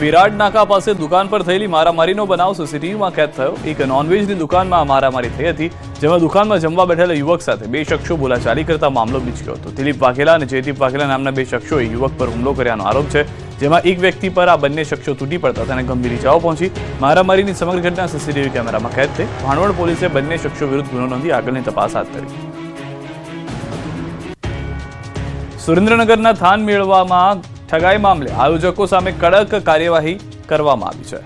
વિરાટ નાકા પાસે દુકાન પર થયેલી મારામારીનો બનાવ સીસીટીવીમાં કેદ થયો. એક નોનવેજની દુકાનમાં મારામારી થઈ હતી, જેમાં દુકાનમાં જમવા બેઠેલા યુવક સાથે બે શખ્સો બોલાચાલી કરતા મામલો બીચક્યો હતો. દિલીપ વાઘેલા અને જયદીપ વાઘેલા નામના બે શખ્સોએ યુવક પર હુમલો કર્યાનો આરોપ છે, જેમાં એક વ્યક્તિ પર આ બંને શખ્સો તૂટી પડતા તેને ગંભીર ઇજાઓ પહોંચી. મારામારીની સમગ્ર ઘટના સીસીટીવી કેમેરામાં કેદ થઈ. ભાણવડ પોલીસે બંને શખ્સો વિરુદ્ધ ગુનો નોંધી આગળની તપાસ હાથ ધરી. સુરેન્દ્રનગરના થાન મેળવામાં ઠગાઈ મામલે આયોજકો સામે કડક કાર્યવાહી કરવામાં આવી છે.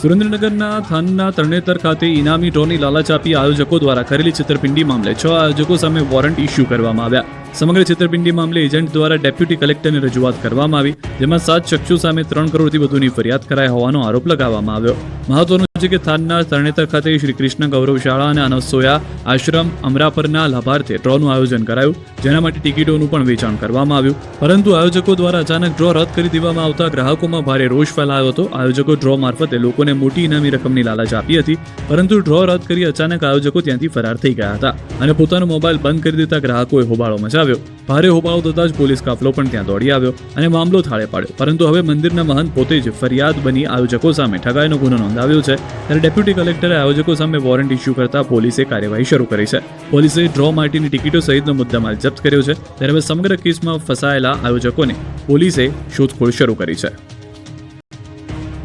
સુરેન્દ્રનગરના થાનના તરણેતર ખાતે ઇનામી ડ્રોની લાલચ આપી આયોજકો દ્વારા કરેલી છેતરપિંડી મામલે છ આયોજકો સામે વોરંટ ઇસ્યુ કરવામાં આવ્યા. સમગ્ર છેતરપિંડી મામલે એજન્ટ દ્વારા ડેપ્યુટી કલેક્ટરને રજૂઆત કરવામાં આવી, જેમાં સાત શખ્સો સામે ત્રણ કરોડથી વધુની ફરિયાદ કરાઈ હોવાનો આરોપ લગાવવામાં આવ્યો. મહત્વનું છે થાનના તરણેતર ખાતે શ્રી કૃષ્ણ ગૌરવ શાળા અને અનસોયા આશ્રમ અમરાપરના લાભાર્થે ડ્રોનું આયોજન કરાયું. જેના માટે ટિકિટોનું પણ વેચાણ કરવામાં આવ્યું. પરંતુ આયોજકો દ્વારા અચાનક ડ્રો રદ કરી દેવામાં આવતા ગ્રાહકોમાં ભારે રોષ ફેલાયો હતો. આયોજકો ડ્રો મારફતે લોકોને મોટી ઇનામી રકમની લાલચ આપી હતી. પરંતુ ડ્રો રદ કરી અચાનક આયોજકો ત્યાંથી ફરાર થઈ ગયા હતા અને પોતાનો મોબાઈલ બંધ કરી દેતા ગ્રાહકોએ હોબાળો મચાવ્યો. ભારે હોબાળો થતાં જ પોલીસ કાફલો પણ ત્યાં દોડી આવ્યો અને મામલો થાળે પાડ્યો. પરંતુ હવે મંદિરના મહંત પોતે જ ફરિયાદ બની આયોજકો સામે ઠગાઈનો ગુનો નોંધાવ્યો છે. ત્યારે ડેપ્યુટી કલેક્ટરે આયોજકો સામે વોરંટ ઇસ્યુ કરતા પોલીસે કાર્યવાહી શરૂ કરી છે. પોલીસે ડ્રો માટેની ટિકિટો સહિતનો મુદ્દામાલ જપ્ત કર્યો છે. ત્યારે હવે સમગ્ર કેસમાં ફસાયેલા આયોજકોને પોલીસે શોધખોળ શરૂ કરી છે.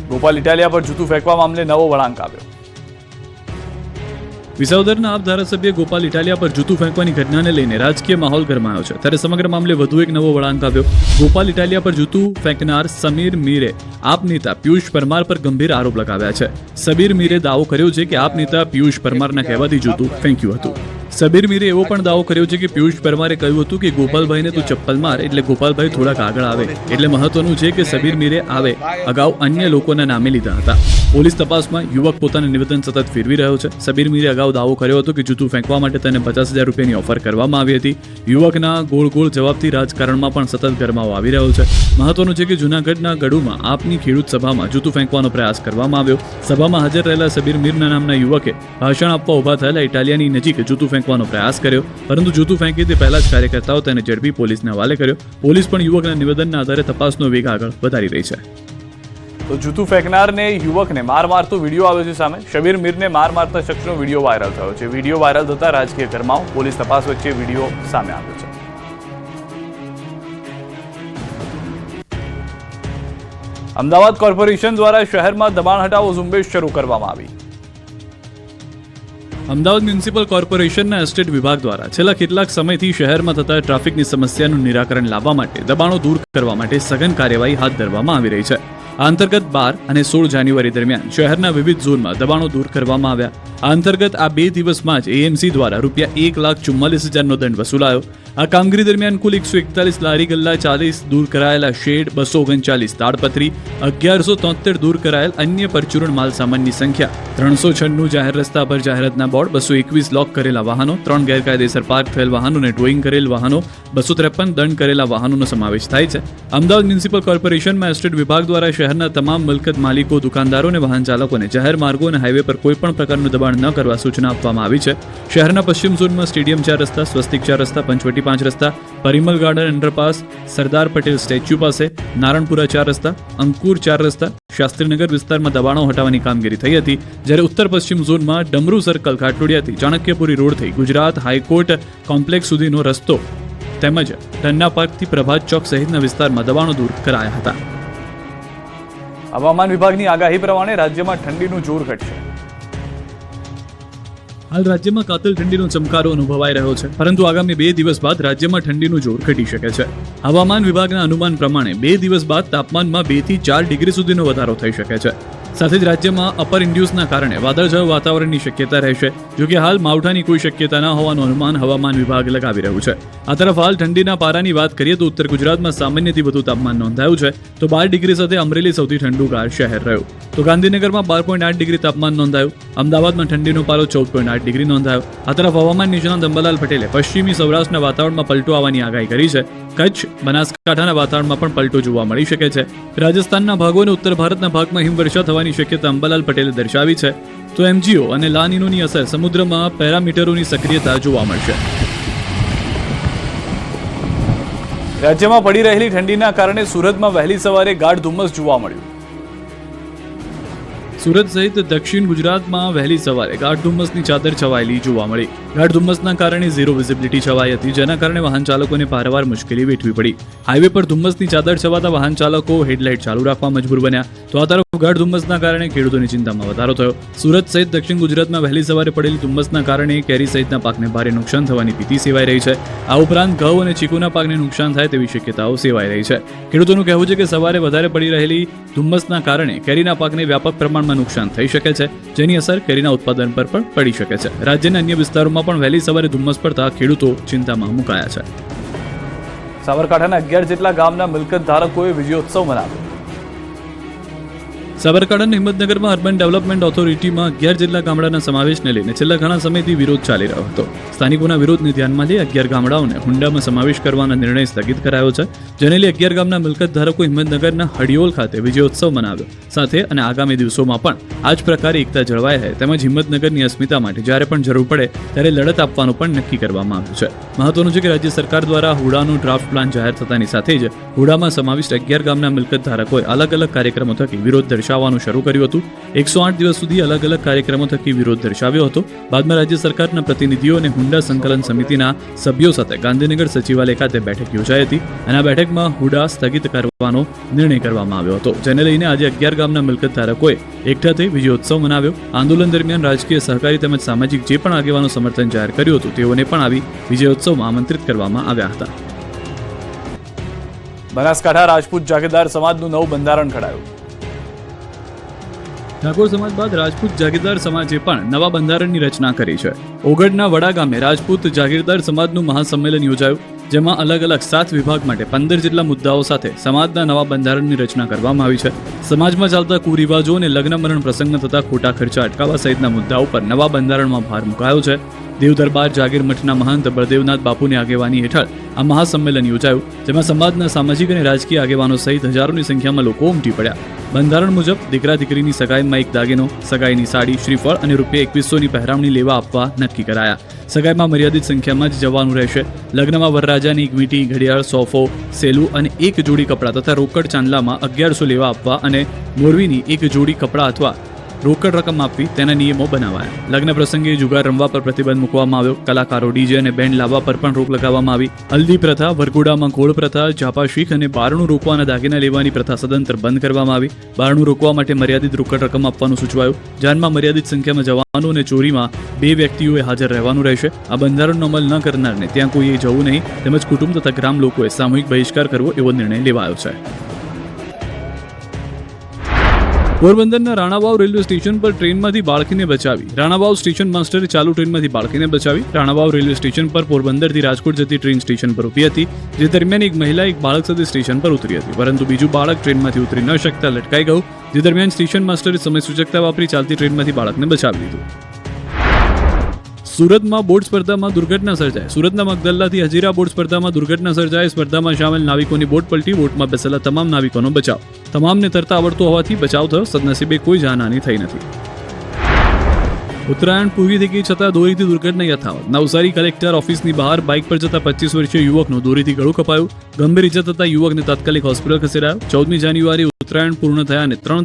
ગોપાલ ઇટાલિયા પર જૂતું ફેંકવા મામલે નવો વળાંક આવ્યો. વિસાવદરના આપ ધારાસભ્ય ગોપાલ ઇટાલિયા પર જૂતું ફેંકવાની ઘટનાને લઈને રાજકીય માહોલ ગરમાયો છે. ત્યારે સમગ્ર મામલે વધુ એક નવો વળાંક આવ્યો. ગોપાલ ઇટાલિયા પર જૂતું ફેંકનાર સમીર મીરે આપ નેતા પિયુષ પરમાર પર ગંભીર આરોપ લગાવ્યા છે. સમીર મીરે દાવો કર્યો છે કે આપ નેતા પિયુષ પરમારના કહેવાથી જૂતું ફેંક્યું હતું. સબીર મીરે એવો પણ દાવો કર્યો છે કે પિયુષ પરમારે કહ્યું હતું કે ગોપાલભાઈને તું ચપ્પલ માર, એટલે ગોપાલભાઈ થોડાક આગળ આવે. એટલે મહત્વનું છે કે સબીર મીરે આવે. અગાઉ અન્ય લોકોના નામે લીધા હતા. પોલીસ તપાસમાં યુવક પોતાનું નિવેદન સતત ફેરવી રહ્યો છે. સબીર મીરે અગાઉ દાવો કર્યો હતો કે જૂતું ફેંકવા માટે તેને પચાસ હજાર રૂપિયાની ઓફર કરવામાં આવી હતી. યુવકના ગોળ ગોળ જવાબથી રાજકારણમાં પણ સતત ગરમાવો આવી રહ્યો છે. મહત્વનું છે કે જૂનાગઢના ગઢુમાં આપની ખેડૂત સભામાં જૂતું ફેંકવાનો પ્રયાસ કરવામાં આવ્યો. સભામાં હાજર રહેલા સબીર મીરના નામના યુવકે ભાષણ આપવા ઊભા થયેલા ઇટાલિયાની નજીક જૂતું ફેંકવાનો પ્રયાસ કર્યો. પરંતુ જૂતું ફેંકી તે પહેલા જ કાર્યકર્તાઓ તેને ઝડપી પોલીસને હવાલે કર્યો. પોલીસ પણ યુવકના નિવેદનના આધારે તપાસનો વેગ આગળ વધારી રહી છે. તો જૂતું ફેંકનારને યુવકને માર મારતો વીડિયો આવ્યો છે સામે. શબીર મીરને માર મારતા શખ્સનો વીડિયો વાયરલ થયો છે. વીડિયો વાયરલ થતા રાજકીય ગરમાઓ પોલીસ તપાસ વચ્ચે વીડિયો સામે આવ્યો છે. અમદાવાદ કોર્પોરેશન દ્વારા શહેરમાં દબાણ હટાવો ઝુંબેશ શરૂ કરવામાં આવી. અમદાવાદ મ્યુનિસિપલ કોર્પોરેશનના એસ્ટેટ વિભાગ દ્વારા છેલ્લા કેટલાક સમયથી શહેરમાં થતા ટ્રાફિકની સમસ્યાનું નિરાકરણ લાવવા માટે દબાણો દૂર કરવા માટે સઘન કાર્યવાહી હાથ ધરવામાં આવી રહી છે. આ અંતર્ગત બાર અને સોળ જાન્યુઆરી દરમિયાન શહેરના વિવિધ ઝોનમાં દબાણો દૂર કરવામાં આવ્યા. આ અંતર્ગત આ બે દિવસમાં જ એએમસી દ્વારા રૂપિયા એક લાખ ચુમ્માલીસ હજારનો દંડ વસૂલાયો. આ કામગીરી દરમિયાન કુલ એકસો એકતાલીસ લારી ગલ્લા ચાલીસ દૂર કરાયેલા શેડ, બસો ઓગણચાલીસ તાડપત્રી, અગિયારસો તોતેર દૂર કરાયેલ અન્ય પરચુરણ માલ સામાનની સંખ્યા, ત્રણસો છન્નું જાહેર રસ્તા પર જાહેરાતના બોર્ડ, બસો એકવીસ લોક કરેલા વાહનો, ત્રણ ગેરકાયદેસર પાર્ક થયેલ વાહનોને ડ્રોઈંગ કરેલ વાહનો, બસો ત્રેપન દંડ કરેલા વાહનોનો સમાવેશ થાય છે. અમદાવાદ મ્યુનિસિપલ કોર્પોરેશનમાં એસ્ટેટ વિભાગ દ્વારા શહેરના તમામ મિલકત માલિકો, દુકાનદારો અને વાહન ચાલકોને જાહેર માર્ગો અને હાઈવે પર કોઈપણ પ્રકારનું દબાણ ન કરવા સૂચના આપવામાં આવી છે. શહેરના પશ્ચિમ ઝોનમાં સ્ટેડિયમ ચાર રસ્તા, સ્વસ્તિક ચાર રસ્તા, પંચવટી પાંચ રસ્તા, Parimal garden underpass, Sardar Patel statue પાસે, નારણપુરા ચાર રસ્તા, અંકુર ચાર રસ્તા, શાસ્ત્રીનગર વિસ્તારમાં દબાણો હટાવવાની કામગીરી થઈ હતી. જ્યારે ઉત્તર પશ્ચિમ ઝોનમાં ડમરુ સર્કલ ઘાટલોડિયાથી ચાણક્યપુરી રોડ થઈ ગુજરાત હાઈકોર્ટ કોમ્પ્લેક્સ સુધીનો રસ્તો તેમજ ટન્ના પાર્કથી પ્રભાત ચોક સહિતના વિસ્તારમાં દબાણો દૂર કરાયા હતા. હવામાન વિભાગની આગાહી પ્રમાણે રાજ્યમાં ઠંડીનું જોર ઘટશે. હાલ રાજ્યમાં કાતલ ઠંડીનો ચમકારો અનુભવાઈ રહ્યો છે, પરંતુ આગામી બે દિવસ બાદ રાજ્યમાં ઠંડીનું જોર ઘટી શકે છે. હવામાન વિભાગના અનુમાન પ્રમાણે બે દિવસ બાદ તાપમાનમાં બેથી ચાર ડિગ્રી સુધીનો વધારો થઈ શકે છે. સાથે જ રાજ્યમાં અપર ઇન્ડ્યુસના કારણે વાદળછાયું વાતાવરણની શક્યતા રહેશે, જો કે હાલ માવઠાની કોઈ શક્યતા ન હોવાનું અનુમાન હવામાન વિભાગ લગાવી રહ્યું છે. આ તરફ હાલ ઠંડીના પારાની વાત કરીએ તો ઉત્તર ગુજરાતમાં સામાન્યથી વધુ તાપમાન નોંધાયું છે, તો બાર ડિગ્રી સાથે અમરેલી સૌથી ઠંડુગાર શહેર રહ્યું. તો ગાંધીનગરમાં બાર પોઈન્ટ આઠ ડિગ્રી તાપમાન નોંધાયું, અમદાવાદમાં ઠંડીનો પારો ચૌદ પોઈન્ટ આઠ ડિગ્રી નોંધાયો. આ તરફ હવામાન નિષ્ણાંત અંબાલાલ પટેલે પશ્ચિમી સૌરાષ્ટ્રના વાતાવરણમાં પલટો આવવાની આગાહી કરી છે. કચ્છ, બનાસકાંઠાના વાતાવરણમાં પણ પલટો જોવા મળી શકે છે. રાજસ્થાનના ભાગો અને ઉત્તર ભારતના ભાગમાં હિમવર્ષા થવાની શક્યતા અંબાલાલ પટેલે દર્શાવી છે, તો એમજીઓ અને લાનીનોની અસર સમુદ્રમાં પેરામીટરોની સક્રિયતા જોવા મળશે. રાજ્યમાં પડી રહેલી ઠંડીના કારણે સુરતમાં વહેલી સવારે ગાઢ ધુમ્મસ જોવા મળ્યું. સુરત સહિત દક્ષિણ ગુજરાતમાં વહેલી સવારે ગાઢ ધુમ્મસની ચાદર છવાયેલી જોવા મળી. ગાઢ ધુમ્મસના કારણે ઝીરો વિઝિબિલિટી છવાઈ હતી, જેના કારણે વાહન ચાલકોને પારવાર મુશ્કેલી વેઠવી પડી. હાઈવે પર ધુમ્મસની ચાદર છવાતા વાહન ચાલકો હેડલાઇટ ચાલુ રાખવા મજબૂર બન્યા. તો આ તરફ ગાઢ ધુમ્મસના કારણે ખેડૂતોની ચિંતામાં વધારો થયો. સુરત સહિત દક્ષિણ ગુજરાતમાં વહેલી સવારે પડેલી ધુમ્મસના કારણે કેરી સહિતના પાકને ભારે નુકસાન થવાની ભીતિ સેવાઈ રહી છે. આ ઉપરાંત ઘઉં અને ચીકુના પાકને નુકસાન થાય તેવી શક્યતાઓ સેવાઈ રહી છે. ખેડૂતોનું કહેવું છે કે સવારે વધારે પડી રહેલી ધુમ્મસના કારણે કેરીના પાકને વ્યાપક પ્રમાણમાં નુકસાન થઈ શકે છે, જેની અસર કેરીના ઉત્પાદન પર પણ પડી શકે છે. રાજ્યના અન્ય વિસ્તારોમાં પણ વહેલી સવારે ધુમ્મસ પડતા ખેડૂતો ચિંતામાં મુકાયા છે. સાબરકાંઠાના અગિયાર જેટલા ગામના મિલકત ધારકોએ વિજયોત્સવ મનાવ્યો. સાબરકાંઠાના હિંમતનગરમાં અર્બન ડેવલપમેન્ટ ઓથોરિટીમાં અગિયાર જેટલા ગામડાના સમાવેશને લઈને છેલ્લા ઘણા સમયથી વિરોધ ચાલી રહ્યો હતો. સ્થાનિકોના વિરોધને ધ્યાનમાં લઈ અગિયાર ગામડાઓને હુંડામાં સમાવેશ કરવાનો નિર્ણય સ્થગિત કરાયો છે, જેને લઈ અગિયાર ગામના મિલકત ધારકો હિંમતનગરના હડિયોલ ખાતે વિજયોત્સવ મનાવ્યો. સાથે અને આગામી દિવસોમાં પણ આ જ પ્રકારે એકતા જળવાય છે તેમજ હિંમતનગરની અસ્મિતા માટે જ્યારે પણ જરૂર પડે ત્યારે લડત આપવાનું પણ નક્કી કરવામાં આવ્યું છે. મહત્વનું છે કે રાજ્ય સરકાર દ્વારા હુડાનો ડ્રાફ્ટ પ્લાન જાહેર થતાની સાથે જ હુડામાં સમાવિષ્ટ અગિયાર ગામના મિલકત ધારકોએ અલગ અલગ કાર્યક્રમો થકી વિરોધ દર્શાવવાનું શરૂ કર્યું હતું. એકસો આઠ દિવસ સુધી અલગ અલગ કાર્યક્રમો થકી વિરોધ દર્શાવ્યો હતો. બાદમાં રાજ્ય સરકારના પ્રતિનિધિઓ અને હુંડા સંકલન સમિતિના સભ્યો સાથે ગાંધીનગર સચિવાલય ખાતે બેઠક યોજાઈ હતી અને આ બેઠકમાં હુડા સ્થગિત કરવાનો નિર્ણય કરવામાં આવ્યો હતો. જેને લઈને આજે અગિયાર ગામના મિલકત ધારકોએ એકઠા થઈ વિજયોત્સવ મનાવ્યો. આંદોલન દરમિયાન રાજકીય સહકારી તેમજ સામાજિક જે પણ આગેવાનો સમર્થન જાહેર કર્યું હતું, તેઓને પણ આવી વિજયોત્સવમાં આમંત્રિત કરવામાં આવ્યા હતા. બનાસકાંઠા રાજપૂત જાગીરદાર સમાજનું નવું બંધારણ ઘડાયું. ઠાકોર સમાજ બાદ રાજપૂત જાગીરદાર સમાજે પણ નવા બંધારણની રચના કરી છે. ઓગઢના વડા ગામે રાજપૂત જાગીરદાર સમાજનું મહાસંમેલન યોજાયું, જેમાં અલગ અલગ સાત વિભાગ માટે પંદર જેટલા મુદ્દાઓ સાથે સમાજના નવા બંધારણની રચના કરવામાં આવી છે. સમાજમાં ચાલતા કુરિવાજો અને લગ્ન મરણ તથા ખોટા ખર્ચા અટકાવવા સહિતના મુદ્દાઓ પર નવા બંધારણમાં ભાર મુકાયો છે. દેવદરબાર જાગીર મઠના મહંત બળદેવનાથ બાપુની આગેવાની હેઠળ આ મહાસંમેલન યોજાયું, જેમાં સમાજના સામાજિક અને રાજકીય આગેવાનો સહિત હજારોની સંખ્યામાં લોકો ઉમટી પડ્યા. બંધારણ મુજબ દીકરા દીકરીની સગાઈમાં એક દાગીનો, સગાઈની સાડી, શ્રીફળ અને રૂપિયા એકવીસોની પહેરામણી લેવા આપવા નક્કી કરાયા. સગાઈમાં મર્યાદિત સંખ્યામાં જ જવાનું રહેશે. લગ્નમાં વરરાજાની એક વીંટી, ઘડિયાળ, સોફો, સેલું અને એક જોડી કપડાં તથા રોકડ ચાંદલામાં અગિયારસો લેવા આપવા અને મોરવીની એક જોડી કપડાં અથવા રોકડ રકમ આપવી, તેના નિયમો બનાવાયા. લગ્ન પ્રસંગે જુગાર રમવા પર પ્રતિબંધ મૂકવામાં આવ્યો. કલાકારો, ડીજે અને બેન્ડ લાવવા પર પણ રોક લગાવવામાં આવી. હલ્દી પ્રથા, વરઘોડામાં ગોળ પ્રથા, જાપા શીખ અને બારણું રોકવાના દાગીના લેવાની પ્રથા સદંતર બંધ કરવામાં આવી. બારણું રોકવા માટે મર્યાદિત રોકડ રકમ આપવાનું સૂચવાયું. જાનમાં મર્યાદિત સંખ્યામાં જવાનું અને ચોરીમાં બે વ્યક્તિઓએ હાજર રહેવાનું રહેશે. આ બંધારણનો અમલ ન કરનારને ત્યાં કોઈએ જવું નહીં. તેમજ કુટુંબ તથા ગ્રામ લોકોએ સામૂહિક બહિષ્કાર કરવો એવો નિર્ણય લેવાયો છે. પોરબંદરના રાણાવાવ રેલવે સ્ટેશન પર ટ્રેનમાંથી બાળકીને બચાવી. રાણાવાવ સ્ટેશન માસ્ટરે ચાલુ ટ્રેનમાંથી બાળકીને બચાવી. રાણાવાવ રેલવે સ્ટેશન પર પોરબંદરથી રાજકોટ જતી ટ્રેન સ્ટેશન પર ઊભી હતી, જે દરમિયાન એક મહિલા એક બાળક સાથે સ્ટેશન પર ઉતરી હતી. પરંતુ બીજું બાળક ટ્રેનમાંથી ઉતરી ન શકતા લટકાઈ ગયું, જે દરમિયાન સ્ટેશન માસ્ટરે સમય સૂચકતા વાપરી ચાલતી ટ્રેનમાંથી બાળકને બચાવી લીધું. સુરતમાં બોટ સ્પર્ધામાં દુર્ઘટના સર્જાઈ સુરતના મગદલ્લાથી હજીરા બોટ સ્પર્ધામાં દુર્ઘટના સર્જાઈ સ્પર્ધામાં સામેલ નાવિકોની બોટ પલટી, બોટમાં બેસેલા તમામ નાવિકોનો બચાવ. તમામને તરતા આવડતો હોવાથી બચાવ થયો. સદનસીબે કોઈ જાનહાની થઈ નથી. ઉત્તરાયણ પૂરી થઈ ગઈ છતાં દોરીથી દુર્ઘટના યથાવત. નવસારી કલેક્ટર ઓફિસની બહાર બાઇક પર જતા પચીસ વર્ષીય યુવકનું દોરીથી ગળું કપાયું. ગંભીર ઇજા થતા યુવકને તાત્કાલિક હોસ્પિટલ ખસેડાયો. ચૌદમી જાન્યુઆરી ઉત્તરાયણ પૂર્ણ થયા અને ત્રણ